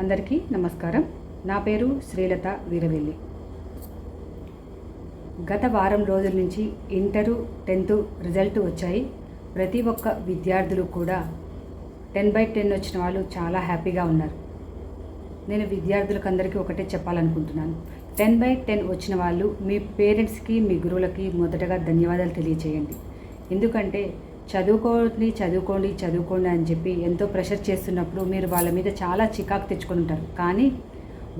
అందరికీ నమస్కారం. నా పేరు శ్రీలత వీరవెల్లి. గత వారం రోజుల నుంచి ఇంటరు టెన్త్ రిజల్ట్ వచ్చాయి. ప్రతి ఒక్క విద్యార్థులు కూడా టెన్ బై టెన్ వచ్చిన వాళ్ళు చాలా హ్యాపీగా ఉన్నారు. నేను విద్యార్థులకు అందరికీ ఒకటే చెప్పాలనుకుంటున్నాను. టెన్ బై టెన్ వచ్చిన వాళ్ళు మీ పేరెంట్స్కి మీ గురువులకి మొదటగా ధన్యవాదాలు తెలియచేయండి. ఎందుకంటే చదువుకోండి చదువుకోండి చదువుకోండి అని చెప్పి ఎంతో ప్రెషర్ చేస్తున్నప్పుడు మీరు వాళ్ళ మీద చాలా చికాకు తెచ్చుకొని ఉంటారు. కానీ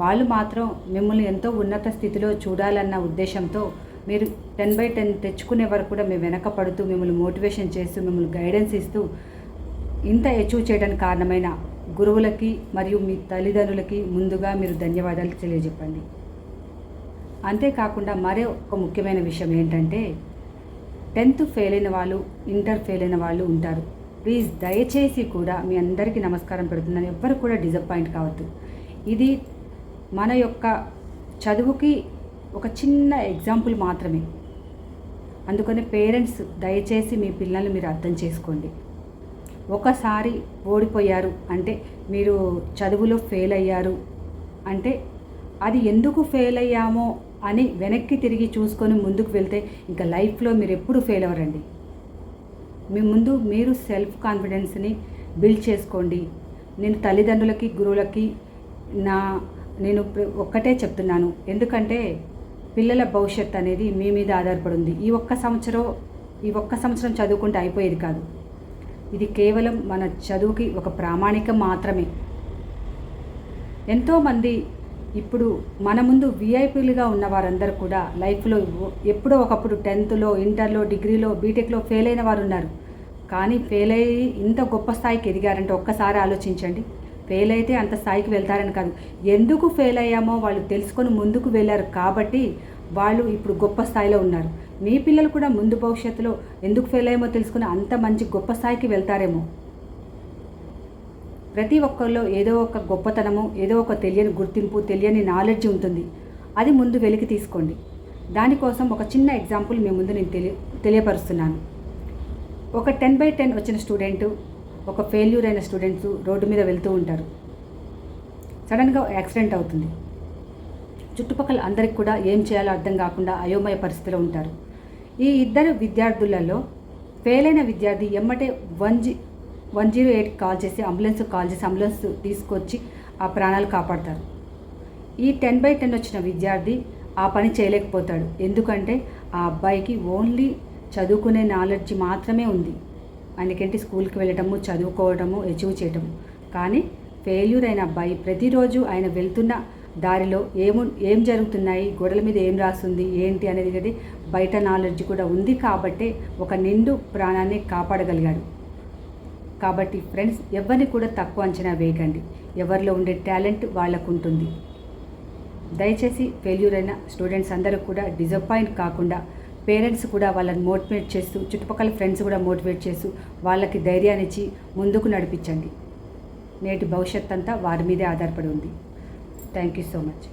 వాళ్ళు మాత్రం మిమ్మల్ని ఎంతో ఉన్నత స్థితిలో చూడాలన్న ఉద్దేశంతో మీరు టెన్ బై టెన్ తెచ్చుకునే వరకు కూడా మేము వెనక పడుతూ మిమ్మల్ని మోటివేషన్ చేస్తూ మిమ్మల్ని గైడెన్స్ ఇస్తూ ఇంత అచీవ్ చేయడానికి కారణమైన గురువులకి మరియు మీ తల్లిదండ్రులకి ముందుగా మీరు ధన్యవాదాలు తెలియజెప్పండి. అంతేకాకుండా మరే ఒక ముఖ్యమైన విషయం ఏంటంటే టెన్త్ ఫెయిల్ అయిన వాళ్ళు ఇంటర్ ఫెయిల్ అయిన వాళ్ళు ఉంటారు. ప్లీజ్ దయచేసి కూడా మీ అందరికీ నమస్కారం పెడుతున్నాను. ఎవ్వరు కూడా డిసప్పాయింట్ కావద్దు. ఇది మన యొక్క చదువుకి ఒక చిన్న ఎగ్జాంపుల్ మాత్రమే. అందుకని పేరెంట్స్ దయచేసి మీ పిల్లల్ని మీరు అర్థం చేసుకోండి. ఒకసారి ఓడిపోయారు అంటే మీరు చదువులో ఫెయిల్ అయ్యారు అంటే అది ఎందుకు ఫెయిల్ అయ్యామో అని వెనక్కి తిరిగి చూసుకొని ముందుకు వెళ్తే ఇంకా లైఫ్లో మీరు ఎప్పుడు ఫెయిల్ అవ్వరండి. మీ ముందు మీరు సెల్ఫ్ కాన్ఫిడెన్స్ని బిల్డ్ చేసుకోండి. నేను తల్లిదండ్రులకి గురువులకి నా నేను ఒక్కటే చెప్తున్నాను. ఎందుకంటే పిల్లల భవిష్యత్ అనేది మీ మీద ఆధారపడి ఉంది ఈ ఒక్క సంవత్సరం ఈ ఒక్క సంవత్సరం చదువుకుంటే అయిపోయేది కాదు. ఇది కేవలం మన చదువుకి ఒక ప్రామాణికం మాత్రమే. ఎంతోమంది ఇప్పుడు మన ముందు విఐపీలుగా ఉన్న వారందరూ కూడా లైఫ్లో ఎప్పుడో ఒకప్పుడు టెన్త్లో ఇంటర్లో డిగ్రీలో బీటెక్లో ఫెయిల్ అయిన వారు ఉన్నారు కానీ ఫెయిల్ అయ్యి ఇంత గొప్ప స్థాయికి ఎదిగారంటే ఒక్కసారి ఆలోచించండి. ఫెయిల్ అయితే అంత స్థాయికి వెళ్తారని కాదు. ఎందుకు ఫెయిల్ అయ్యామో వాళ్ళు తెలుసుకొని ముందుకు వెళ్ళారు కాబట్టి వాళ్ళు ఇప్పుడు గొప్ప స్థాయిలో ఉన్నారు. మీ పిల్లలు కూడా ముందు భవిష్యత్తులో ఎందుకు ఫెయిల్ అయ్యామో తెలుసుకుని అంత మంచి గొప్ప స్థాయికి వెళ్తారేమో. ప్రతి ఒక్కరిలో ఏదో ఒక గొప్పతనము ఏదో ఒక తెలియని గుర్తింపు తెలియని నాలెడ్జ్ ఉంటుంది. అది ముందు వెలికి తీసుకోండి. దానికోసం ఒక చిన్న ఎగ్జాంపుల్ మీ ముందు నేను తెలియ తెలియపరుస్తున్నాను. ఒక టెన్ బై టెన్ వచ్చిన స్టూడెంట్ ఒక ఫెయిల్యూర్ అయిన స్టూడెంట్స్ రోడ్డు మీద వెళ్తూ ఉంటారు. సడన్గా యాక్సిడెంట్ అవుతుంది. చుట్టుపక్కల అందరికి కూడా ఏం చేయాలో అర్థం కాకుండా అయోమయ పరిస్థితిలో ఉంటారు. ఈ ఇద్దరు విద్యార్థులలో ఫెయిల్ అయిన విద్యార్థి ఎమ్మటే one G one zero eight call చేసి అంబులెన్స్ కాల్ చేసి అంబులెన్స్ తీసుకొచ్చి ఆ ప్రాణాలు కాపాడతారు. ఈ టెన్ బై టెన్ వచ్చిన విద్యార్థి ఆ పని చేయలేకపోతాడు. ఎందుకంటే ఆ అబ్బాయికి ఓన్లీ చదువుకునే నాలెడ్జ్ మాత్రమే ఉంది. ఆయనకేంటి స్కూల్కి వెళ్ళటము చదువుకోవటము అచీవ్ చేయటము. కానీ ఫెయిల్యూర్ అయిన అబ్బాయి ప్రతిరోజు ఆయన వెళ్తున్న దారిలో ఏము ఏం జరుగుతున్నాయి గోడల మీద ఏం రాస్తుంది ఏంటి అనేది బయట నాలెడ్జ్ కూడా ఉంది కాబట్టే ఒక నిండు ప్రాణాన్ని కాపాడగలిగాడు. కాబట్టి ఫ్రెండ్స్ ఎవరిని కూడా తక్కువ అంచనా వేయకండి. ఎవరిలో ఉండే టాలెంట్ వాళ్ళకు ఉంటుంది దయచేసి ఫెయిల్యూర్ అయిన స్టూడెంట్స్ అందరూ కూడా డిసప్పాయింట్ కాకుండా పేరెంట్స్ కూడా వాళ్ళని మోటివేట్ చేస్తూ చుట్టుపక్కల ఫ్రెండ్స్ కూడా మోటివేట్ చేస్తూ వాళ్ళకి ధైర్యాన్ని ఇచ్చి ముందుకు నడిపించండి. నేటి భవిష్యత్ అంతా వారి మీదే ఆధారపడి ఉంది. Thank you so much.